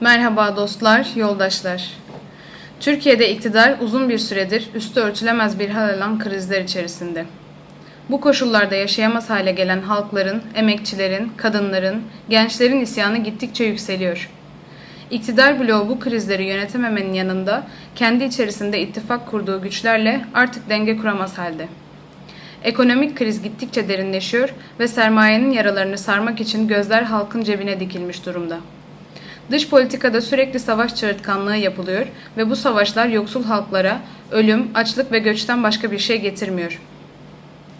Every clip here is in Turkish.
Merhaba dostlar, yoldaşlar. Türkiye'de iktidar uzun bir süredir üstü örtülemez bir hal alan krizler içerisinde. Bu koşullarda yaşayamaz hale gelen halkların, emekçilerin, kadınların, gençlerin isyanı gittikçe yükseliyor. İktidar bloğu bu krizleri yönetememenin yanında kendi içerisinde ittifak kurduğu güçlerle artık denge kuramaz halde. Ekonomik kriz gittikçe derinleşiyor ve sermayenin yaralarını sarmak için gözler halkın cebine dikilmiş durumda. Dış politikada sürekli savaş çığırtkanlığı yapılıyor ve bu savaşlar yoksul halklara ölüm, açlık ve göçten başka bir şey getirmiyor.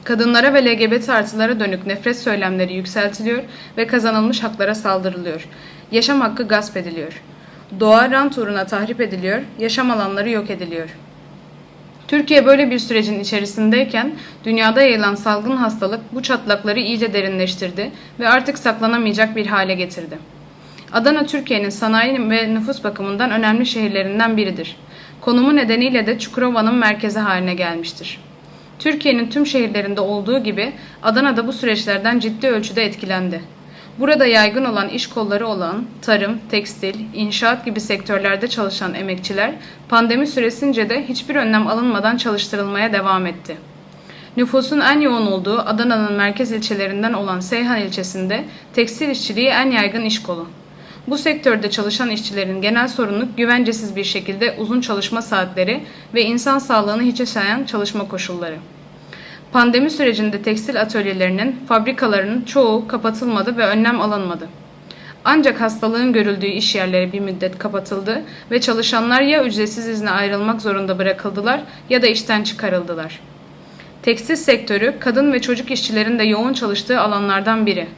Kadınlara ve LGBT artılara dönük nefret söylemleri yükseltiliyor ve kazanılmış haklara saldırılıyor. Yaşam hakkı gasp ediliyor. Doğa rant uğruna tahrip ediliyor, yaşam alanları yok ediliyor. Türkiye böyle bir sürecin içerisindeyken dünyada yayılan salgın hastalık bu çatlakları iyice derinleştirdi ve artık saklanamayacak bir hale getirdi. Adana Türkiye'nin sanayi ve nüfus bakımından önemli şehirlerinden biridir. Konumu nedeniyle de Çukurova'nın merkezi haline gelmiştir. Türkiye'nin tüm şehirlerinde olduğu gibi Adana'da bu süreçlerden ciddi ölçüde etkilendi. Burada yaygın olan iş kolları olan tarım, tekstil, inşaat gibi sektörlerde çalışan emekçiler pandemi süresince de hiçbir önlem alınmadan çalıştırılmaya devam etti. Nüfusun en yoğun olduğu Adana'nın merkez ilçelerinden olan Seyhan ilçesinde tekstil işçiliği en yaygın iş kolu. Bu sektörde çalışan işçilerin genel sorunluk güvencesiz bir şekilde uzun çalışma saatleri ve insan sağlığını hiçe sayan çalışma koşulları. Pandemi sürecinde tekstil atölyelerinin, fabrikalarının çoğu kapatılmadı ve önlem alınmadı. Ancak hastalığın görüldüğü iş yerleri bir müddet kapatıldı ve çalışanlar ya ücretsiz izne ayrılmak zorunda bırakıldılar ya da işten çıkarıldılar. Tekstil sektörü kadın ve çocuk işçilerin de yoğun çalıştığı alanlardan biri.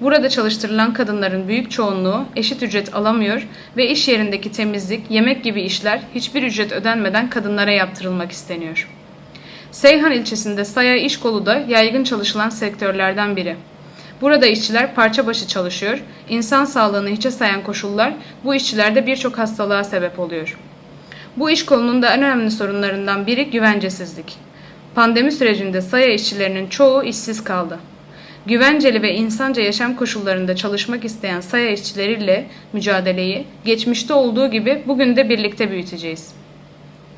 Burada çalıştırılan kadınların büyük çoğunluğu eşit ücret alamıyor ve iş yerindeki temizlik, yemek gibi işler hiçbir ücret ödenmeden kadınlara yaptırılmak isteniyor. Seyhan ilçesinde Saya İş Kolu da yaygın çalışılan sektörlerden biri. Burada işçiler parça başı çalışıyor, insan sağlığını hiçe sayan koşullar bu işçilerde birçok hastalığa sebep oluyor. Bu iş kolunun da en önemli sorunlarından biri güvencesizlik. Pandemi sürecinde Saya işçilerinin çoğu işsiz kaldı. Güvenceli ve insanca yaşam koşullarında çalışmak isteyen Saya işçileriyle mücadeleyi geçmişte olduğu gibi bugün de birlikte büyüteceğiz.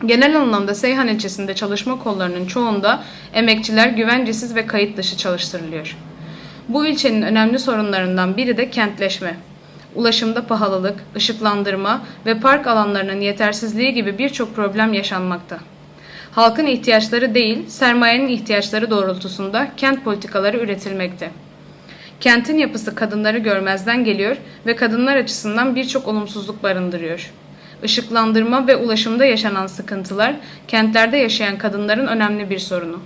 Genel anlamda Seyhan ilçesinde çalışma kollarının çoğunda emekçiler güvencesiz ve kayıt dışı çalıştırılıyor. Bu ilçenin önemli sorunlarından biri de kentleşme. Ulaşımda pahalılık, ışıklandırma ve park alanlarının yetersizliği gibi birçok problem yaşanmakta. Halkın ihtiyaçları değil, sermayenin ihtiyaçları doğrultusunda kent politikaları üretilmekte. Kentin yapısı kadınları görmezden geliyor ve kadınlar açısından birçok olumsuzluk barındırıyor. Işıklandırma ve ulaşımda yaşanan sıkıntılar kentlerde yaşayan kadınların önemli bir sorunu.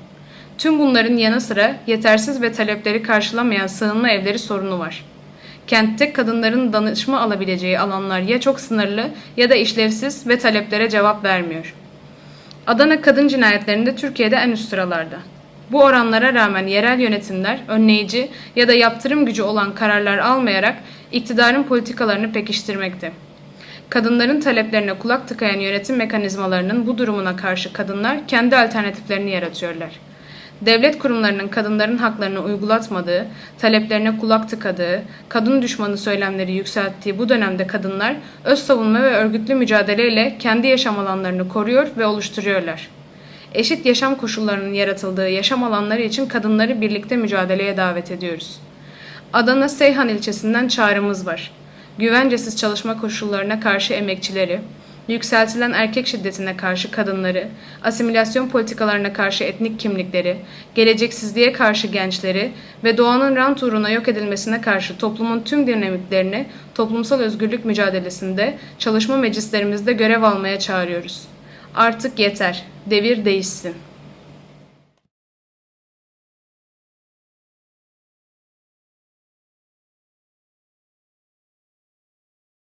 Tüm bunların yanı sıra yetersiz ve talepleri karşılamayan sığınma evleri sorunu var. Kentte kadınların danışma alabileceği alanlar ya çok sınırlı ya da işlevsiz ve taleplere cevap vermiyor. Adana kadın cinayetlerinde Türkiye'de en üst sıralarda. Bu oranlara rağmen yerel yönetimler önleyici ya da yaptırım gücü olan kararlar almayarak iktidarın politikalarını pekiştirmekte. Kadınların taleplerine kulak tıkayan yönetim mekanizmalarının bu durumuna karşı kadınlar kendi alternatiflerini yaratıyorlar. Devlet kurumlarının kadınların haklarını uygulatmadığı, taleplerine kulak tıkadığı, kadın düşmanı söylemleri yükselttiği bu dönemde kadınlar öz savunma ve örgütlü mücadeleyle kendi yaşam alanlarını koruyor ve oluşturuyorlar. Eşit yaşam koşullarının yaratıldığı yaşam alanları için kadınları birlikte mücadeleye davet ediyoruz. Adana Seyhan ilçesinden çağrımız var güvencesiz çalışma koşullarına karşı emekçileri, yükseltilen erkek şiddetine karşı kadınları, asimilasyon politikalarına karşı etnik kimlikleri, geleceksizliğe karşı gençleri ve doğanın rant uğruna yok edilmesine karşı toplumun tüm dinamiklerini toplumsal özgürlük mücadelesinde çalışma meclislerimizde görev almaya çağırıyoruz. Artık yeter, devir değişsin.